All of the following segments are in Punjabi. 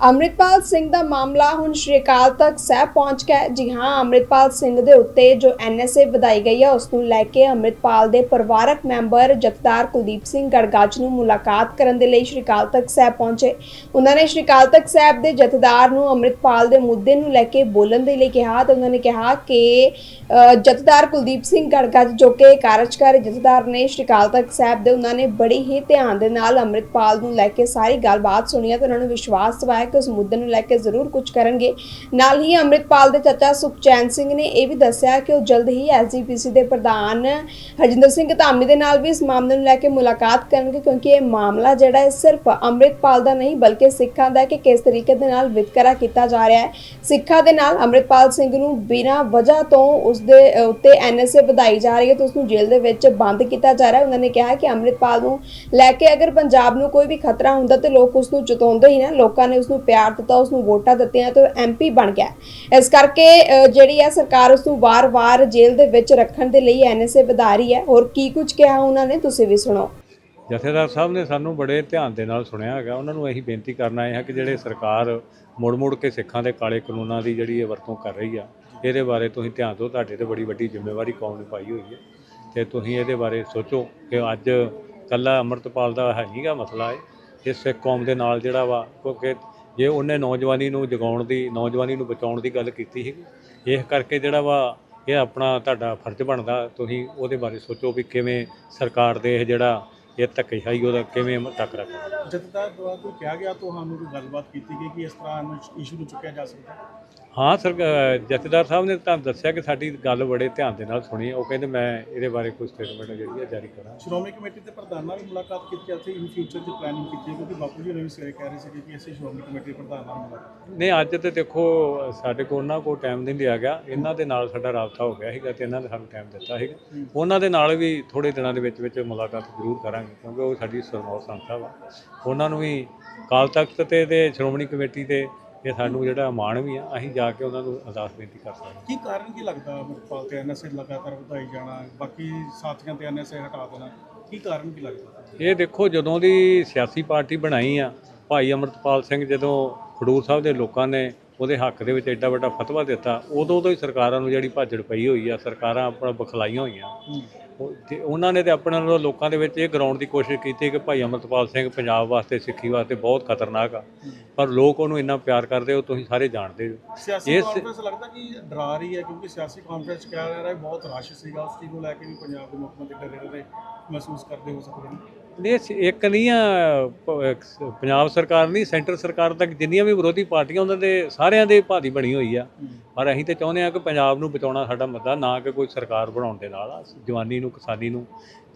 ਅੰਮ੍ਰਿਤਪਾਲ ਸਿੰਘ ਦਾ ਮਾਮਲਾ ਹੁਣ ਸ਼੍ਰੀ ਅਕਾਲ ਤਖ਼ਤ ਸਾਹਿਬ ਪਹੁੰਚ ਗਿਆ ਜੀ ਹਾਂ, ਅੰਮ੍ਰਿਤਪਾਲ ਸਿੰਘ ਦੇ ਉੱਤੇ ਜੋ ਐਨਐਸਏ ਵਧਾਈ ਗਈ ਹੈ, ਉਸ ਨੂੰ ਲੈ ਕੇ ਅੰਮ੍ਰਿਤਪਾਲ ਦੇ ਪਰਿਵਾਰਕ ਮੈਂਬਰ ਜਥੇਦਾਰ ਕੁਲਦੀਪ ਸਿੰਘ ਗੜਗਾਜ ਨੂੰ ਮੁਲਾਕਾਤ ਕਰਨ ਦੇ ਲਈ ਸ਼੍ਰੀ ਅਕਾਲ ਤਖ਼ਤ ਸਾਹਿਬ ਪਹੁੰਚੇ। ਉਹਨਾਂ ਨੇ ਸ਼੍ਰੀ ਅਕਾਲ ਤਖ਼ਤ ਸਾਹਿਬ ਦੇ ਜਥੇਦਾਰ ਨੂੰ ਅੰਮ੍ਰਿਤਪਾਲ ਦੇ ਮੁੱਦੇ ਨੂੰ ਲੈ ਕੇ ਬੋਲਣ ਦੇ ਲਈ ਕਿਹਾ ਤਾਂ ਉਹਨਾਂ ਨੇ ਕਿਹਾ ਕਿ ਜਥੇਦਾਰ ਕੁਲਦੀਪ ਸਿੰਘ ਗੜਗਾਜ ਜੋ ਕਿ ਕਾਰਜਕਾਰੀ ਜਥੇਦਾਰ ਨੇ ਸ਼੍ਰੀ ਅਕਾਲ ਤਖਤ ਸਾਹਿਬ ਦੇ ਉਹਨਾਂ ਨੇ ਬੜੀ ਹੀ ਧਿਆਨ ਦੇ ਨਾਲ ਅੰਮ੍ਰਿਤਪਾਲ ਨੂੰ ਲੈ ਕੇ ਸਾਰੀ ਗੱਲਬਾਤ ਸੁਣੀ ਹੈ ਤੇ ਉਹਨਾਂ ਨੂੰ ਵਿਸ਼ਵਾਸ ਦਿਵਾਇਆ ਕਿ ਉਸ ਮੁੱਦੇ ਨੂੰ ਲੈ ਕੇ ਜ਼ਰੂਰ ਕੁਝ ਕਰਨਗੇ। ਨਾਲ ਹੀ ਅੰਮ੍ਰਿਤਪਾਲ ਦੇ ਚਾਚਾ ਸੁਖਚੈਨ ਸਿੰਘ ਨੇ ਇਹ ਵੀ ਦੱਸਿਆ ਕਿ ਉਹ ਜਲਦ ਹੀ ਐਸਜੀਪੀਸੀ ਦੇ ਪ੍ਰਧਾਨ ਹਰਜਿੰਦਰ ਸਿੰਘ ਧਾਮੀ ਦੇ ਨਾਲ ਵੀ ਇਸ ਮਾਮਲੇ ਨੂੰ ਲੈ ਕੇ ਮੁਲਾਕਾਤ ਕਰਨਗੇ ਕਿਉਂਕਿ ਇਹ ਮਾਮਲਾ ਜਿਹੜਾ ਹੈ ਸਿਰਫ ਅੰਮ੍ਰਿਤਪਾਲ ਦਾ ਨਹੀਂ ਬਲਕਿ ਸਿੱਖਾਂ ਦਾ ਕਿ ਕਿਸ ਤਰੀਕੇ ਦੇ ਨਾਲ ਵਿਤਕਰਾ ਕੀਤਾ ਜਾ ਰਿਹਾ ਹੈ। ਸਿੱਖਾਂ ਦੇ ਨਾਲ ਅੰਮ੍ਰਿਤਪਾਲ ਸਿੰਘ ਨੂੰ ਬਿਨਾਂ ਵਜ੍ਹਾ ਤੋਂ ਉਸ ਦੇ ਅ, ਉੱਤੇ ਐਨਐਸਏ ਵਧਾਈ ਜਾ ਰਹੀ ਹੈ ਤੇ ਉਸ ਨੂੰ ਜੇਲ੍ਹ ਦੇ ਵਿੱਚ ਬੰਦ ਕੀਤਾ ਜਾ ਰਿਹਾ ਹੈ। ਉਹਨਾਂ ਨੇ ਕਿਹਾ ਕਿ ਅੰਮ੍ਰਿਤਪਾਲ ਨੂੰ ਲੈ ਕੇ ਅਗਰ ਪੰਜਾਬ ਨੂੰ ਕੋਈ ਵੀ ਖਤਰਾ ਹੁੰਦਾ ਤੇ ਲੋਕ ਉਸ ਨੂੰ ਜਤਾਉਂਦੇ ਹੀ ਨਾ ਲੋਕਾਂ ਨੇ ਉਸ ਨੂੰ ਪਿਆਰ ਦਿੱਤਾ ਉਸ ਨੂੰ ਵੋਟਾਂ ਦਿੱਤੀਆਂ ਤੇ ਐਮਪੀ ਬਣ ਗਿਆ। ਇਸ ਕਰਕੇ ਜਿਹੜੀ ਹੈ ਸਰਕਾਰ ਉਸ ਨੂੰ ਵਾਰ-ਵਾਰ ਜੇਲ੍ਹ ਦੇ ਵਿੱਚ ਰੱਖਣ ਦੇ ਲਈ ਐਨਐਸਏ ਵਧਾ ਰਹੀ ਹੈ। ਹੋਰ ਕੀ ਕੁਝ ਕਿਹਾ ਉਹਨਾਂ ਨੇ, ਤੁਸੀਂ ਵੀ ਸੁਣੋ। ਜਥੇਦਾਰ ਸਾਹਿਬ ਨੇ ਸਾਨੂੰ ਬੜੇ ਧਿਆਨ ਦੇ ਨਾਲ ਸੁਣਿਆ ਹੈਗਾ। ਉਹਨਾਂ ਨੂੰ ਅਸੀਂ ਬੇਨਤੀ ਕਰਨਾ ਹੈ ਕਿ ਜਿਹੜੇ ਸਰਕਾਰ ਮੁੜ-ਮੁੜ ਕੇ ਸਿੱਖਾਂ ਦੇ ਕਾਲੇ ਕਾਨੂੰਨਾਂ ਦੀ ਜਿਹੜੀ ਇਹ ਵਰਤੋਂ ਕਰ ਰਹੀ ਆ, ਇਹਦੇ ਬਾਰੇ ਤੁਸੀਂ ਧਿਆਨ ਦਿਓ। ਤੁਹਾਡੇ ਤੇ ਬੜੀ ਵੱਡੀ ਜ਼ਿੰਮੇਵਾਰੀ ਕੌਮ ਨੇ ਪਾਈ ਹੋਈ ਹੈ ਤੇ ਤੁਸੀਂ ਇਹਦੇ ਬਾਰੇ ਸੋਚੋ ਕਿ ਅੱਜ ਕੱਲਾ ਅੰਮ੍ਰਿਤਪਾਲ ਦਾ ਹੈ ਨਹੀਂਗਾ ਮਸਲਾ ਹੈ ਇਹ। ਸਿੱਖ ਕੌਮ ਦੇ ਨਾਲ ਜਿਹੜਾ ਵਾ, ਕਿਉਂਕਿ ਜੇ ਉਹਨੇ ਨੌਜਵਾਨੀ ਨੂੰ ਜਗਾਉਣ ਦੀ, ਨੌਜਵਾਨੀ ਨੂੰ ਬਚਾਉਣ ਦੀ ਗੱਲ ਕੀਤੀ ਸੀ, ਇਸ ਕਰਕੇ ਜਿਹੜਾ ਵਾ ਇਹ ਆਪਣਾ ਤੁਹਾਡਾ ਫਰਜ਼ ਬਣਦਾ, ਤੁਸੀਂ ਉਹਦੇ ਬਾਰੇ ਸੋਚੋ ਵੀ ਕਿਵੇਂ ਸਰਕਾਰ ਦੇ ਇਹ ਜਿਹੜਾ ਇਹ ਧੱਕੇਸ਼ਾਹੀ ਉਹਦਾ ਕਿਵੇਂ ਟੱਕ ਰੱਖਣਾ ਜਥੇਦਾਰ ਦੁਆਰਾ ਕੋਈ ਕਿਹਾ ਗਿਆ ਤੁਹਾਨੂੰ ਕੋਈ ਗੱਲਬਾਤ ਕੀਤੀ ਗਈ ਕਿ ਇਸ ਤਰ੍ਹਾਂ ਇਸ਼ੂ ਨੂੰ ਚੁੱਕਿਆ ਜਾ ਸਕਦਾ? ਹੈ? ਸਰ ਜਥੇਦਾਰ ਸਾਹਿਬ ਨੇ ਤਾਂ ਦੱਸਿਆ ਕਿ ਸਾਡੀ ਗੱਲ ਬੜੇ ਧਿਆਨ ਦੇ ਨਾਲ ਸੁਣੀ। ਉਹ ਕਹਿੰਦੇ ਮੈਂ ਇਹਦੇ ਬਾਰੇ ਕੋਈ ਸਟੇਟਮੈਂਟ ਜਿਹੜੀ ਹੈ ਜਾਰੀ ਕਰਾਂ। ਸ਼੍ਰੋਮਣੀ ਕਮੇਟੀ ਦੇ ਪ੍ਰਧਾਨ ਨਾਲ ਵੀ ਮੁਲਾਕਾਤ ਕੀਤੀ ਇਨ ਫਿਊਚਰ ਦੀ ਪਲੈਨਿੰਗ ਕੀਤੀ ਕਿਉਂਕਿ ਬਾਪੂ ਜੀ ਨੇ ਵੀ ਸਵੇਰੇ ਕਹਿ ਰਹੇ ਸੀ ਕਿ ਅਸੀਂ ਸ਼੍ਰੋਮਣੀ ਕਮੇਟੀ ਦੇ ਪ੍ਰਧਾਨ ਨਾਲ ਮੁਲਾਕਾਤ ਨਹੀਂ ਅੱਜ ਤੇ ਦੇਖੋ ਸਾਡੇ ਕੋਲ ਉਹਨਾਂ ਕੋਲ ਟਾਈਮ ਨਹੀਂ ਲਿਆ ਗਿਆ। ਇਹਨਾਂ ਦੇ ਨਾਲ ਸਾਡਾ ਰਾਬਤਾ ਹੋ ਗਿਆ ਸੀਗਾ ਤੇ ਇਹਨਾਂ ਨੇ ਸਾਨੂੰ ਟਾਈਮ ਦਿੱਤਾ ਸੀਗਾ। ਉਹਨਾਂ ਦੇ ਨਾਲ ਵੀ ਥੋੜੇ ਦਿਨਾਂ ਦੇ ਵਿੱਚ ਵਿੱਚ ਮੁਲਾਕਾਤ ਜ਼ਰੂਰ ਕਰਾਂਗੇ। ਕਿਉਂਕਿ ਉਹ ਸਾਡੀ ਸਰਮੌਰ ਸੰਸਥਾ ਵਾ। ਉਹਨਾਂ ਨੂੰ ਵੀ ਕਾਲ ਤਖਤ ਤੇ ਤੇ ਸ਼੍ਰੋਮਣੀ ਕਮੇਟੀ ਤੇ ਇਹ ਸਾਨੂੰ ਜਿਹੜਾ ਮਾਣ ਵੀ ਆ ਅਸੀਂ ਜਾ ਕੇ ਉਹਨਾਂ ਨੂੰ ਅਰਦਾਸ ਬੇਨਤੀ ਕਰ ਸਕਦੇ ਕੀ ਕਾਰਨ ਕੀ ਲੱਗਦਾ ਮੁਖਪਾਲ ਤੇ ਐਨਐਸਏ ਲਗਾਤਾਰ ਵਧਾਈ ਜਾਣਾ ਬਾਕੀ ਸਾਥੀਆਂ ਤੇ ਐਨਐਸਏ ਹਟਾ ਦੇਣਾ ਕੀ ਕਾਰਨ ਕੀ ਲੱਗਦਾ? ਇਹ ਦੇਖੋ ਜਦੋਂ ਦੀ ਸਿਆਸੀ ਪਾਰਟੀ ਬਣਾਈ ਆ ਭਾਈ ਅਮਰਤਪਾਲ ਸਿੰਘ ਜਦੋਂ ਖਡੂਰ ਸਾਹਿਬ ਦੇ ਲੋਕਾਂ ਨੇ ਉਹਦੇ ਹੱਕ ਦੇ ਵਿੱਚ ਐਡਾ ਵੱਡਾ ਫਤਵਾ ਦਿੱਤਾ ਉਦੋਂ ਤੋਂ ਹੀ ਸਰਕਾਰਾਂ ਨੂੰ ਜਿਹੜੀ ਭਾਜੜ ਪਈ ਹੋਈ ਆ ਸਰਕਾਰਾਂ ਆਪਣਾ ਬਖਲਾਈਆਂ ਹੋਈਆਂ। ਉਹ- ਤੇ ਉਹਨਾਂ ਨੇ ਤੇ ਆਪਣੇ ਵੱਲੋਂ ਲੋਕਾਂ ਦੇ ਵਿੱਚ ਇਹ ਗਰਾਉਣ ਦੀ ਕੋਸ਼ਿਸ਼ ਕੀਤੀ ਕਿ ਭਾਈ ਅਮਰਤਪਾਲ ਸਿੰਘ ਪੰਜਾਬ ਵਾਸਤੇ ਸਿੱਖੀ ਵਾਸਤੇ ਬਹੁਤ ਖਤਰਨਾਕ ਆ। ਪਰ ਲੋਕ ਉਹਨੂੰ ਇੰਨਾ ਪਿਆਰ ਕਰਦੇ ਉਹ ਤੁਸੀਂ ਸਾਰੇ ਜਾਣਦੇ ਹੋ। ਸਿਆਸੀ ਇਸ- ਕਾਨਫਰੰਸ ਲੱਗਦਾ ਕਿ ਡਰਾ ਰਹੀ ਹੈ ਕਿਉਂਕਿ ਸਿਆਸੀ ਕਾਨਫਰੰਸ ਕਿਹਾ ਜਾ ਰਿਹਾ ਹੈ ਬਹੁਤ ਰਸ਼ ਸੀਗਾ ਉਸ ਚੀਜ਼ ਨੂੰ ਲੈ ਕੇ ਵੀ ਪੰਜਾਬ ਦੇ ਮੁੱਖ ਮੰਤਰੀ ਡਰੇ ਡਰੇ ਮਹਿਸੂਸ ਕਰਦੇ ਹੋ ਸਕਦੇ ਨੇ। ਸ- ਇੱਕ ਨਹੀਂ ਆ ਪ- ਪੰਜਾਬ ਸਰਕਾਰ ਨਹੀਂ ਸੈਂਟਰ ਸਰਕਾਰ ਤੱਕ ਜਿੰਨੀਆਂ ਵੀ ਵਿਰੋਧੀ ਪਾਰਟੀਆਂ ਉਹਨਾਂ ਦੇ ਸਾਰਿਆਂ ਦੇ ਭਾਦੀ ਬਣੀ ਹੋਈ ਆ। ਪਰ ਅਸੀਂ ਤੇ ਚਾਹੁੰਦੇ ਆ ਕਿ ਪੰਜਾਬ ਨੂੰ ਬਚਾਉਣਾ ਸਾਡਾ ਮੁੱਦਾ ਨਾ ਕਿ ਕੋਈ ਸਰਕਾਰ ਬਣਾਉਣ ਦੇ ਨਾਲ। ਆ ਜਵਾਨੀ ਨੂੰ ਕਿਸਾਨੀ ਨੂੰ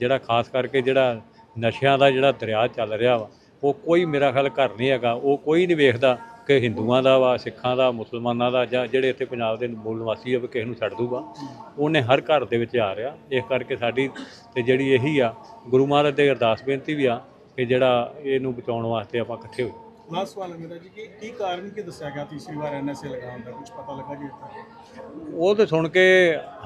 ਜਿਹੜਾ ਖਾਸ ਕਰਕੇ ਜਿਹੜਾ ਨਸ਼ਿਆਂ ਦਾ ਜਿਹੜਾ ਦਰਿਆ ਚੱਲ ਰਿਹਾ ਵਾ ਉਹ ਕੋਈ ਮੇਰਾ ਖਿਆਲ ਘਰ ਨਹੀਂ ਹੈਗਾ ਉਹ ਕੋਈ ਨਹੀਂ ਵੇਖਦਾ। ਕਿ ਹਿੰਦੂਆਂ ਦਾ ਵਾ ਸਿੱਖਾਂ ਦਾ ਮੁਸਲਮਾਨਾਂ ਦਾ ਜਾਂ ਜਿਹੜੇ ਇੱਥੇ ਪੰਜਾਬ ਦੇ ਮੂਲ ਨਿਵਾਸੀ ਆ ਵੀ ਕਿਸੇ ਨੂੰ ਛੱਡ ਦੂਗਾ ਉਹਨੇ ਹਰ ਘਰ ਦੇ ਵਿੱਚ ਆ ਰਿਹਾ। ਇਸ ਕਰਕੇ ਸਾਡੀ ਤੇ ਜਿਹੜੀ ਇਹੀ ਆ ਗੁਰੂ ਮਹਾਰਾਜ ਦੇ ਅਰਦਾਸ ਬੇਨਤੀ ਵੀ ਆ ਕਿ ਜਿਹੜਾ ਇਹਨੂੰ ਬਚਾਉਣ ਵਾਸਤੇ ਆਪਾਂ ਇਕੱਠੇ ਹੋਈਏ। ਲਾਸਟ ਸਵਾਲ ਮੇਰਾ ਜੀ ਕਿ ਕੀ ਕਾਰਨ ਕੀ ਦੱਸਿਆ ਗਿਆ ਤੀਸਰੀ ਵਾਰ ਐਨਐਸਏ ਲਗਾਉਣ ਦਾ? ਕੁਝ ਪਤਾ ਲੱਗਾ ਜੀ ਉਹ ਤੇ ਸੁਣ ਕੇ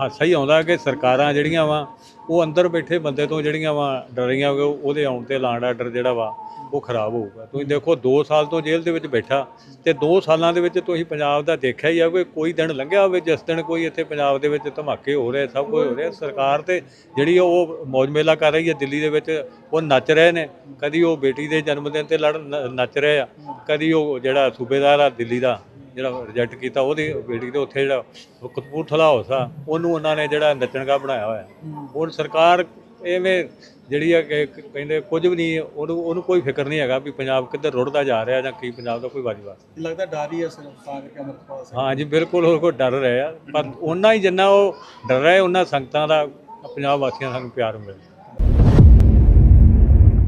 ਹਾਸਾ ਹੀ ਆਉਂਦਾ ਕਿ ਸਰਕਾਰਾਂ ਜਿਹੜੀਆਂ ਵਾ ਉਹ ਅੰਦਰ ਬੈਠੇ ਬੰਦੇ ਤੋਂ ਜਿਹੜੀਆਂ ਵਾ ਡਰੀਆਂ ਕਿ ਉਹਦੇ ਆਉਣ ਤੇ ਲਾਂਡ ਆਰਡਰ ਜਿਹੜਾ ਵਾ ਉਹ ਖਰਾਬ ਹੋਊਗਾ। ਤੁਸੀਂ ਦੇਖੋ 2 ਸਾਲ ਤੋਂ ਜੇਲ੍ਹ ਦੇ ਵਿੱਚ ਬੈਠਾ ਤੇ 2 ਸਾਲਾਂ ਦੇ ਵਿੱਚ ਤੁਸੀਂ ਪੰਜਾਬ ਦਾ ਦੇਖਿਆ ਹੀ ਆ ਕਿ ਕੋਈ ਦਿਨ ਲੰਘਿਆ ਹੋਵੇ, ਜਿਸ ਦਿਨ ਕੋਈ ਇੱਥੇ ਪੰਜਾਬ ਦੇ ਵਿੱਚ ਧਮਾਕੇ ਹੋ ਰਹੇ, ਸਭ ਕੁਝ ਹੋ ਰਿਹਾ। ਸਰਕਾਰ ਤੇ ਜਿਹੜੀ ਉਹ ਮੌਜ ਮੇਲਾ ਕਰ ਰਹੀ ਹੈ ਦਿੱਲੀ ਦੇ ਵਿੱਚ, ਉਹ ਨੱਚ ਰਹੇ ਨੇ। ਕਦੀ ਉਹ ਬੇਟੀ ਦੇ ਜਨਮ ਦਿਨ ਤੇ ਲੜ ਨ- ਨੱਚ ਰਹੇ ਆ। ਕਦੀ ਉਹ ਜਿਹੜਾ ਸੂਬੇਦਾਰ ਆ ਦਿੱਲੀ ਦਾ, ਜਿਹੜਾ ਰਿਜੈਕਟ ਕੀਤਾ, ਉਹਦੀ ਬੇਟੀ ਦੇ ਉੱਥੇ ਜਿਹੜਾ ਕਪੂਰਥਲਾ ਹਾਊਸ ਆ, ਉਹਨੂੰ ਉਹਨਾਂ ਨੇ ਜਿਹੜਾ ਨੱਚਣਗਾ ਬਣਾਇਆ ਹੋਇਆ। ਹੁਣ ਸਰਕਾਰ ਐਵੇਂ ਜਿਹੜੀ ਆ ਕਿ ਕਹਿੰਦੇ ਕੁਝ ਵੀ ਨਹੀਂ ਉਹਨੂੰ ਉਹਨੂੰ ਕੋਈ ਫਿਕਰ ਨਹੀਂ ਹੈਗਾ ਵੀ ਪੰਜਾਬ ਕਿੱਧਰ ਰੁੜਦਾ ਜਾ ਰਿਹਾ ਜਾਂ ਕੀ ਪੰਜਾਬ ਦਾ ਕੋਈ ਵਾਜਵਾ ਲੱਗਦਾ ਡਰ ਹੀ ਸਿਰਫ ਤਾਂ ਕਰਕੇ ਅਮਰਪਾਲ ਸਿੰਘ। ਹਾਂ ਜੀ ਬਿਲਕੁਲ ਉਹ ਕੋਈ ਡਰ ਰਿਹਾ ਪਰ ਉਹਨਾਂ ਹੀ ਜਿੰਨਾ ਉਹ ਡਰ ਰਿਹਾ ਉਹਨਾਂ ਸੰਗਤਾਂ ਦਾ ਪੰਜਾਬ ਵਾਸੀਆਂ ਸਾਨੂੰ ਪਿਆਰ ਮਿਲਦਾ